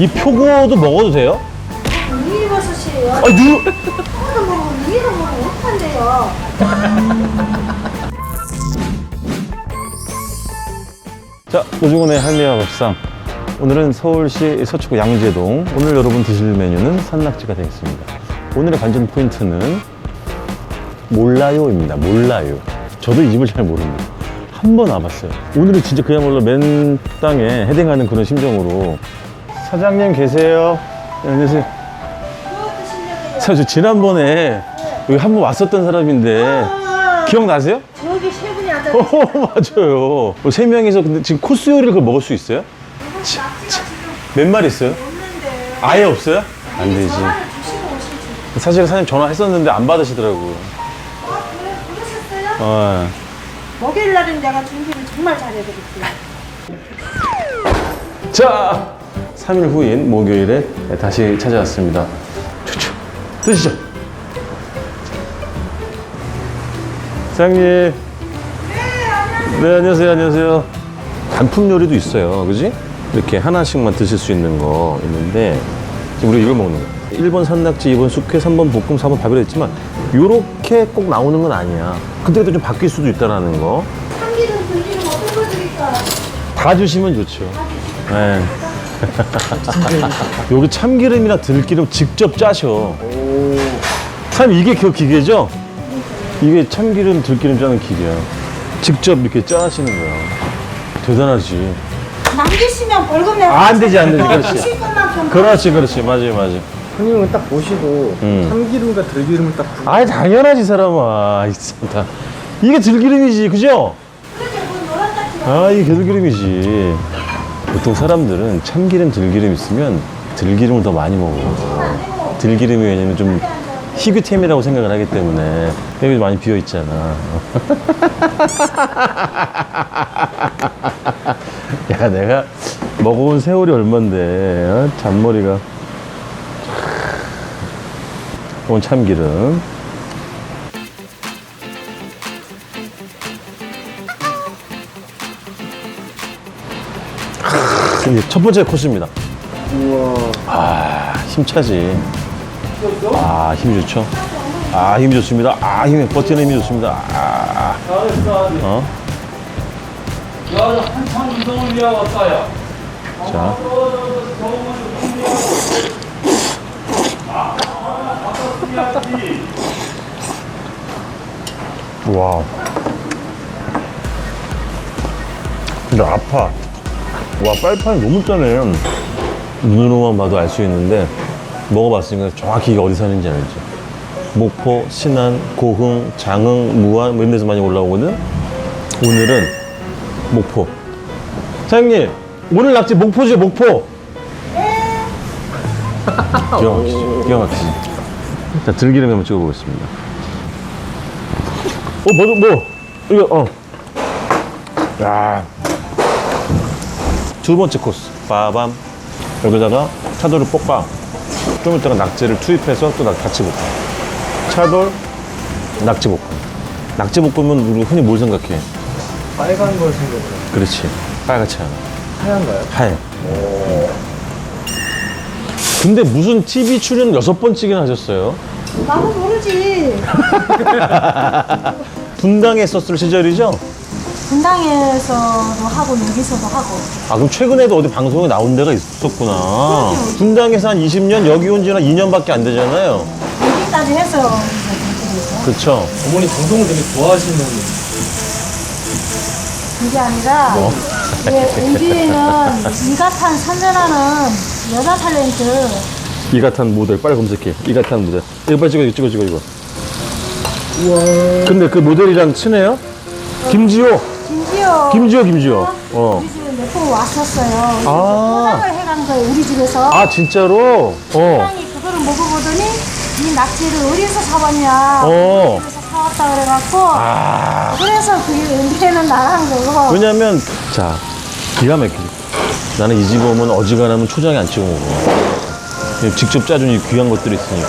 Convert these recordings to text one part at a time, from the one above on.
이 표고도 먹어도 돼요? 미니버섯이에요. 아, 누, 하나도 먹으면 미니로 먹으면 못한대요. 자, 오중훈의 할매와 밥상. 오늘은 서울시 서초구 양재동. 오늘 여러분 드실 메뉴는 산낙지가 되겠습니다. 오늘의 관전 포인트는 몰라요입니다. 몰라요. 저도 이 집을 잘 모릅니다. 한 번 와봤어요. 오늘은 진짜 그야말로 맨 땅에 헤딩하는 그런 심정으로. 사장님 계세요? 네, 안녕하세요. 사실 지난번에 여기 한 번 왔었던 사람인데 아, 기억나세요? 여기 세 분이 앉아 어, 맞아요. 세 명이서 근데 지금 코스 요리를 그걸 먹을 수 있어요? 낙지가 지금 몇 마리 있어요? 없는데. 아예 없어요? 안 되지. 전화를 주시고 오시지. 사실 사장님 전화했었는데 안 받으시더라고요. 아, 그래? 그러셨어요? 어. 목요일 날은 내가 준비를 정말 잘해드릴게요. 자, 3일 후인 목요일에 다시 찾아왔습니다. 좋죠. 드시죠. 사장님. 네, 안녕하세요. 안녕하세요. 단품 요리도 있어요. 그지? 이렇게 하나씩만 드실 수 있는 거 있는데, 지금 우리 이걸 먹는 거. 1번 산낙지, 2번 숙회, 3번 볶음, 4번 밥이라 했지만, 요렇게 꼭 나오는 건 아니야. 그때그때 좀 바뀔 수도 있다라는 거. 참기름, 들기름 어떤 거 드릴까? 다 주시면 좋죠. 네. 여기 참기름이나 들기름 직접 짜셔. 참 이게 그 기계죠? 이게 참기름, 들기름 짜는 기계야. 직접 이렇게 짜시는 거야. 대단하지. 남기시면 벌금 내고. 아, 안 되지, 안 되지. 그렇지. 드실 것만큼. 그렇지, 그렇지. 맞아요, 맞아요. 형님은 딱 보시고 음. 참기름과 들기름을 딱 구- 아이, 당연하지, 사람아. 이 다. 이게 들기름이지, 그죠? 그 노란 딱지. 아, 이게 들기름이지. 보통 사람들은 참기름, 들기름 있으면 들기름을 더 많이 먹어. 들기름이 왜냐면 좀 희귀템이라고 생각을 하기 때문에 여기 많이 비어 있잖아. 야, 내가 먹어본 세월이 얼만데, 어? 잔머리가. 이건 참기름. 이게 첫 번째 코스입니다. 우와 아, 힘차지. 아, 힘 좋죠? 아, 힘 좋습니다. 아, 힘, 버티는 힘이 좋습니다. 아, 어? 야, 한참 운동을 위하여 왔어요. 자. 와. 근데 아파. 와, 빨판이 너무 짜네. 눈으로만 봐도 알 수 있는데, 먹어봤으니까 정확히 이게 어디 사는지 알지. 목포, 신안, 고흥, 장흥, 무안, 뭐 이런 데서 많이 올라오거든? 오늘은 목포. 사장님, 오늘 낙지 목포죠, 목포? 기가 막히지, 기가 막히지. 자, 들기름 한번 찍어보겠습니다. 어, 뭐, 뭐, 이거, 어. 야. 두 번째 코스, 빠밤. 여기다가 차돌을 볶아. 좀 이따가 낙지를 투입해서 또 낙- 같이 볶아. 차돌, 낙지 볶음. 낙지 볶음은 우리 흔히 뭘 생각해? 빨간 걸 생각해요 그렇지. 빨갛지 않아. 하얀가요? 하얘. 근데 무슨 TV 출연 여섯 번째나 하셨어요? 나도 모르지. 분당에 있었을 시절이죠? 분당에서도 하고 여기서도 하고. 아, 그럼 최근에도 어디 방송에 나온 데가 있었구나. 분당에서 한 20년, 여기 온 지는 2년밖에 안 되잖아요. 여기까지 해서 이제 그렇게 됐어. 그쵸? 어머니 방송을 되게 좋아하시는 그게 아니라 뭐? 예, 우리는 이가탄 선전하는 여자 탤런트 이가탄 모델, 빨리 검색해. 이가탄 모델. 이거 빨리 찍어, 이거 찍어, 찍어, 이거. 우와 근데 그 모델이랑 친해요? 김지호. 김지호 김지호, 김지호. 어. 우리 집에 몇 번 왔었어요. 아. 포장을 해간 거예요 우리 집에서. 아, 진짜로? 어. 사장이 그거를 먹어보더니 이 낙지를 어디서 사왔냐? 어. 사왔다 그래갖고 아. 그래서 그게 은퇴는 나간 거고. 왜냐면, 자, 기가 막히지. 나는 이 집 오면 어지간하면 초장에 안 찍어 먹어. 직접 짜준 이 귀한 것들이 있으니까.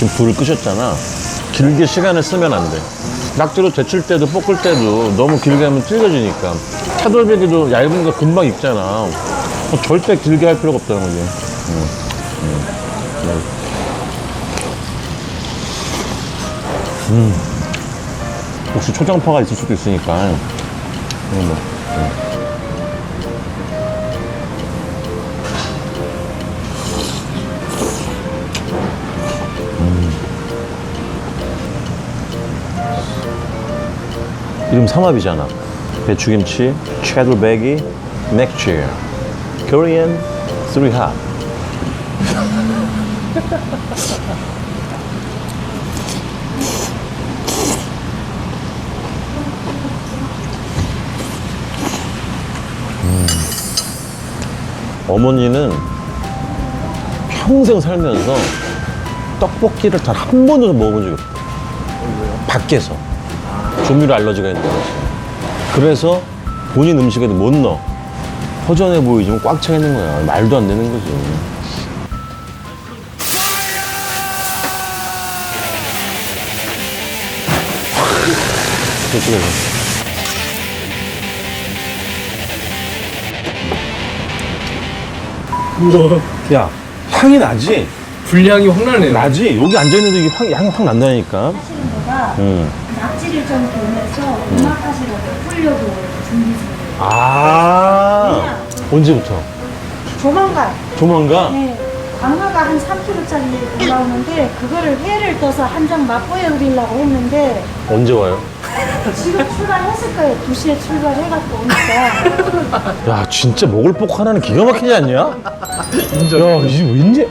지금 불을 끄셨잖아. 길게 시간을 쓰면 안 돼. 낙지로 데칠 때도 볶을 때도 너무 길게 하면 질겨지니까. 차돌박이도 얇은 거 금방 익잖아. 어, 절대 길게 할 필요가 없다는 거지. 음, 음, 네. 음. 혹시 초장파가 있을 수도 있으니까. 이거 이름 삼합이잖아. 배추김치, 채들배기, 맥주, 코리안, 쓰리합. 음. 어머니는 평생 살면서 떡볶이를 단 한 번도 먹어본 적이 없대. 밖에서. 조미료 알러지가 있는 거지. 그래서 본인 음식에도 못 넣어. 허전해 보이지만 꽉 차 있는 거야. 말도 안 되는 거지. 저쪽에서. 우와. 야, 향이 나지? 분량이 확 나네요. 나지? 여기 앉아있는데 이게 향, 향이 확 난다니까. 낙지를 좀 보면서 음악 하시라고 풀려고 준비 중이에요. 아, 언제부터? 조만간 조만간? 네, 광어가 한 3kg짜리 올라오는데 그거를 회를 떠서 한 장 맛보여 드리려고 했는데 언제 와요? 지금 출발했을 거예요. 2시에 출발해갖고 오니까 야, 진짜 먹을 복 하나는 기가 막히지 않냐? 야, 이게 왠지.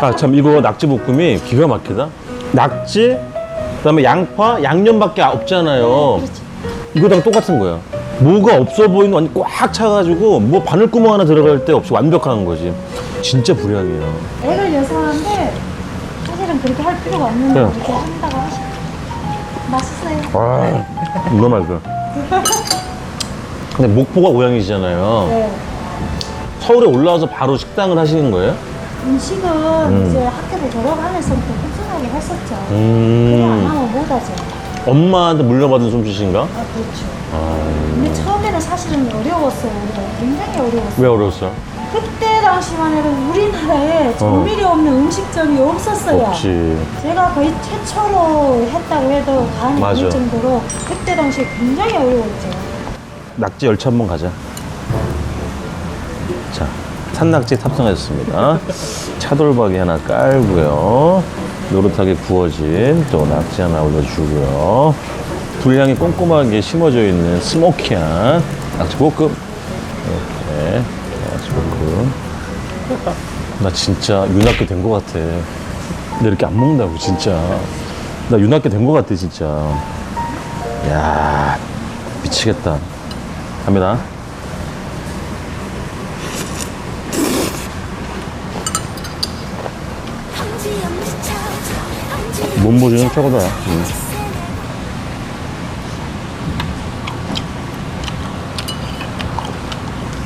아, 참, 이거 낙지 볶음이 기가 막히다. 낙지, 그 다음에 양파, 양념밖에 없잖아요. 이거랑 똑같은 거야. 뭐가 없어 보이는 완전 꽉 차가지고 뭐 바늘구멍 하나 들어갈 데 없이 완벽한 거지. 진짜 불량이야. 애를 여성한데 사실은 그렇게 할 필요가 없는데 네. 그렇게 한다고 하시고 맛있어요. 아, 이거 말고. 근데 목포가 고향이시잖아요. 네. 서울에 올라와서 바로 식당을 하시는 거예요? 음식은 이제 학교를 졸업하면서부터 꾸준하게 했었죠. 그냥 안 음. 하면 못 하죠. 엄마한테 물려받은 솜씨신가? 아, 그렇죠. 근데 처음에는 사실은 어려웠어요. 우리가 굉장히 어려웠어요. 왜 어려웠어? 그때 당시만 해도 우리나라에 조미료 없는 음식점이 없었어요. 없지. 제가 거의 최초로 했다고 해도 과언이 맞아. 아닐 정도로 그때 당시에 굉장히 어려웠죠. 낙지 열차 한번 가자. 자, 산낙지 탑승하셨습니다. 차돌박이 하나 깔고요. 노릇하게 구워진 또 낙지 하나 올려주고요. 분량이 꼼꼼하게 심어져 있는 스모키한 낙지볶음. 이렇게 낙지볶음. 나 진짜 윤학교 된 것 같아. 근데 이렇게 안 먹는다고 진짜. 나 윤학교 된 것 같아 진짜. 야 미치겠다. 갑니다. 몸보신은 최고다. 음.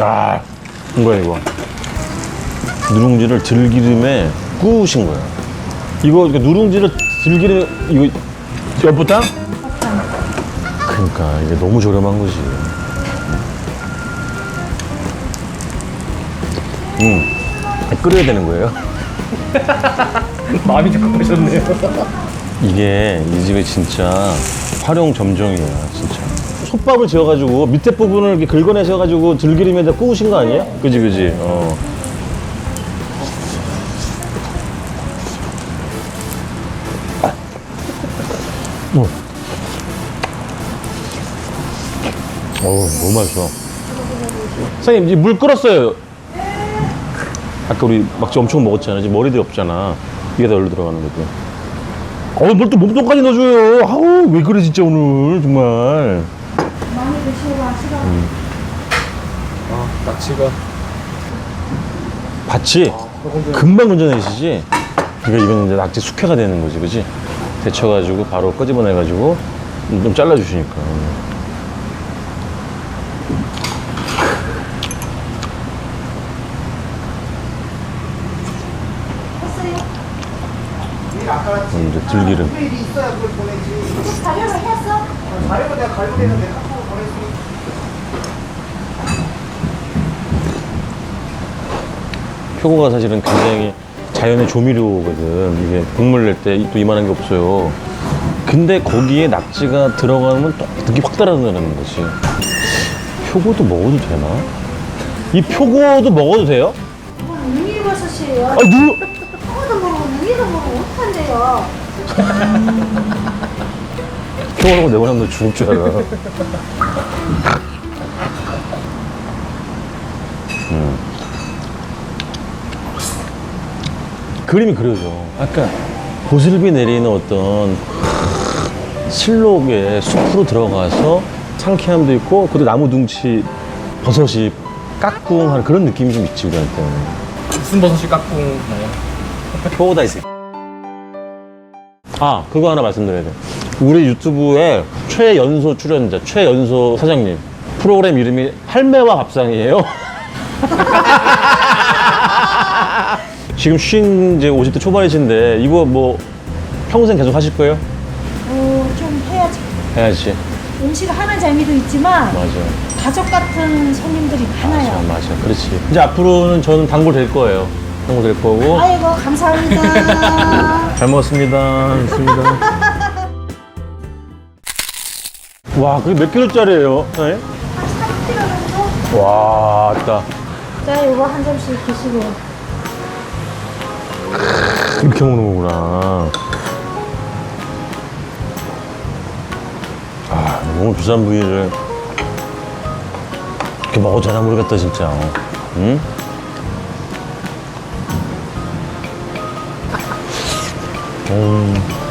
아, 이거야, 이거. 누룽지를 들기름에 구우신 거야. 이거, 누룽지를 들기름에, 이거, 엿부탕? 그러니까 이게 너무 저렴한 거지. 음, 끓여야 되는 거예요? 마음이 급하셨네요. 이게 이 집의 진짜 활용 점정이야, 진짜. 솥밥을 지어가지고 밑에 부분을 이렇게 긁어내셔가지고 들기름에다 구우신 거 아니에요? 그지, 그지. 어. 어. 어우, 너무 맛있어. 선생님, 이제 물 끓었어요. 아까 우리 막지 엄청 먹었잖아. 이제 머리들이 없잖아. 이게 다 여기로 들어가는 거고. 어, 뭘또 몸통까지 넣어줘요. 아우, 왜 그래, 진짜 오늘. 정말. 많이 드시고 하시라. 아, 낙지가. 봤지? 금방 건져내시지? 그러니까 이건 이제 낙지 숙회가 되는 거지, 그지? 데쳐가지고 바로 끄집어내가지고 좀 잘라주시니까. 음, 이제 들기름. 자료를 했어? 표고가 사실은 굉장히 자연의 조미료거든. 이게 국물 낼 때 또 이만한 게 없어요. 근데 거기에 낙지가 들어가면 또 느낌이 확 달라진다는 거지. 표고도 먹어도 되나? 이 표고도 먹어도 돼요? 이건 능이버섯이에요. 아, 누 포도 먹고 능이도 먹고 못한대요. 표고라고 내보내면 너 죽을 줄 알아. 음. 그림이 그려져. 아까 보슬비 내리는 어떤 실록의 숲으로 들어가서 상쾌함도 있고, 그리고 나무 둥치 버섯이 까꿍하는 그런 느낌이 좀 있지, 우리한테는. 무슨 버섯이 깍꿍 표고다 있어. 아, 그거 하나 말씀드려야 돼. 우리 유튜브에 최연소 출연자, 최연소 사장님. 프로그램 이름이 할매와 밥상이에요. 지금 쉰 이제 50대 초반이신데 이거 뭐 평생 계속 하실 거예요? 어, 좀 해야지. 해야지. 음식 하는 재미도 있지만 맞아. 가족 같은 손님들이 맞아, 많아요. 맞아. 그렇지. 이제 앞으로는 저는 단골 될 거예요. 단골 될 거고. 아이고 감사합니다. 잘 먹었습니다. 좋습니다. 와, 그게 몇 킬로짜리예요? 네? 한 3kg 정도? 와, 딱 자, 이거 한 점씩 드시고. 이렇게 먹는 거구나. 아, 너무 비싼 부위를 이렇게 먹어도 되나 모르겠다, 진짜. 응? 음.